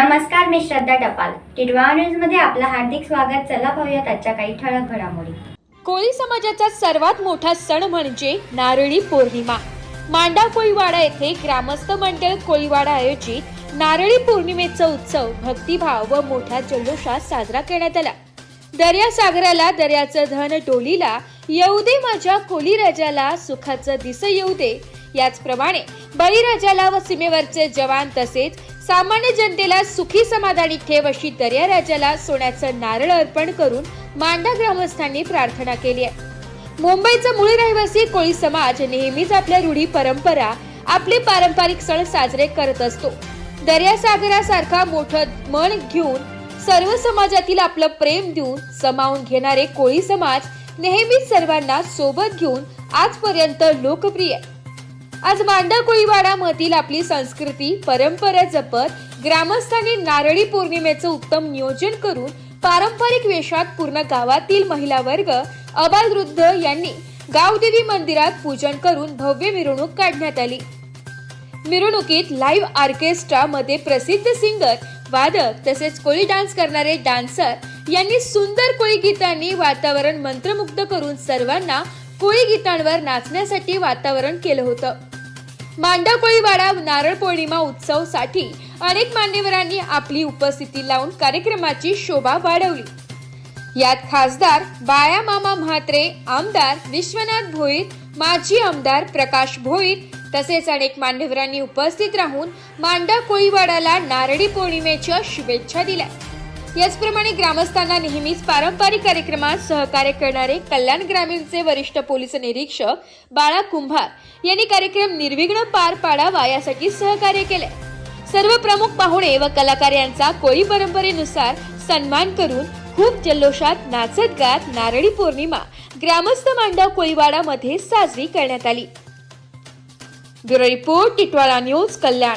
नमस्कार मी श्रद्धा टपाल. टिडवा न्यूजमध्ये आपलं हार्दिक स्वागत. चला पाहूयात आजच्या काही ठळक घडामोडी. कोळी समाजाचा सर्वात मोठा सण म्हणजे नारळी पौर्णिमा. मांडा कोळीवाडा येथे ग्रामस्थ मंडळ कोळीवाडा आयोजित नारळी पौर्णिमेचा उत्सव भक्तिभाव व मोठ्या जल्लोषात साजरा करण्यात आला. दर्या सागराला दर्याचं धन टोलीला येऊ दे माझ्या कोळी राजाला सुखाचं दिस येऊ दे. याचप्रमाणे बळीराजाला व सीमेवरचे जवान तसेच सामान्य जनतेला सुखी समाधानी ठेव अशी दर्या राजाला सोन्याचं नारळ अर्पण करून मांडा ग्रामस्थांनी प्रार्थना केली आहे मुंबईचा मूळ रहिवासी कोळी समाज नेहमीच आपल्या रूढी परंपरा आपले पारंपरिक सण साजरे करत असतो दर्यासागरासारखा मोठं मन घेऊन सर्व समाजातील आपलं प्रेम देऊन समावून घेणारे कोळी समाज नेहमीच सर्वांना सोबत घेऊन आजपर्यंत लोकप्रिय आहे. आज मांडा कोळीवाडा मधील आपली संस्कृती परंपरा जपत ग्रामस्थांनी नारळी पौर्णिमेचं उत्तम नियोजन करून पारंपरिक वेशात पूर्ण गावातील महिला वर्ग अबालवृद्ध यांनी गावदेवी मंदिरात पूजन करून भव्य मिरवणूक काढण्यात आली. मिरवणुकीत लाईव्ह ऑर्केस्ट्रा मध्ये प्रसिद्ध सिंगर वादक तसेच कोळी डान्स करणारे डान्सर यांनी सुंदर कोळी गीतांनी वातावरण मंत्रमुग्ध करून सर्वांना कोळी गीतांवर नाचण्यासाठी वातावरण केलं होतं. मांडा कोळीवाडा नारळ पौर्णिमा उत्सवसाठी अनेक मान्यवरांनी आपली उपस्थिती लावून कार्यक्रमाची शोभा वाढवली. यात खासदार बाया मामा म्हात्रे आमदार विश्वनाथ भोईर माजी आमदार प्रकाश भोईर तसेच अनेक मान्यवरांनी उपस्थित राहून मांडा कोळीवाडाला नारळी पौर्णिमेच्या शुभेच्छा दिल्या. याचप्रमाणे ग्रामस्थांना नेहमीच पारंपरिक कार्यक्रमात सहकार्य करणारे कल्याण ग्रामीणचे वरिष्ठ पोलीस निरीक्षक बाळा कुंभार यांनी कार्यक्रम निर्विघ्न पार पाडावा यासाठी सहकार्य केले. सर्व प्रमुख पाहुणे व कलाकार यांचा कोळी परंपरेनुसार सन्मान करून खूप जल्लोषात नाचत गात नारळी पौर्णिमा ग्रामस्थ मांडव कोळीवाडा मध्ये साजरी करण्यात आली. Bureau report Titwala news Kalyan.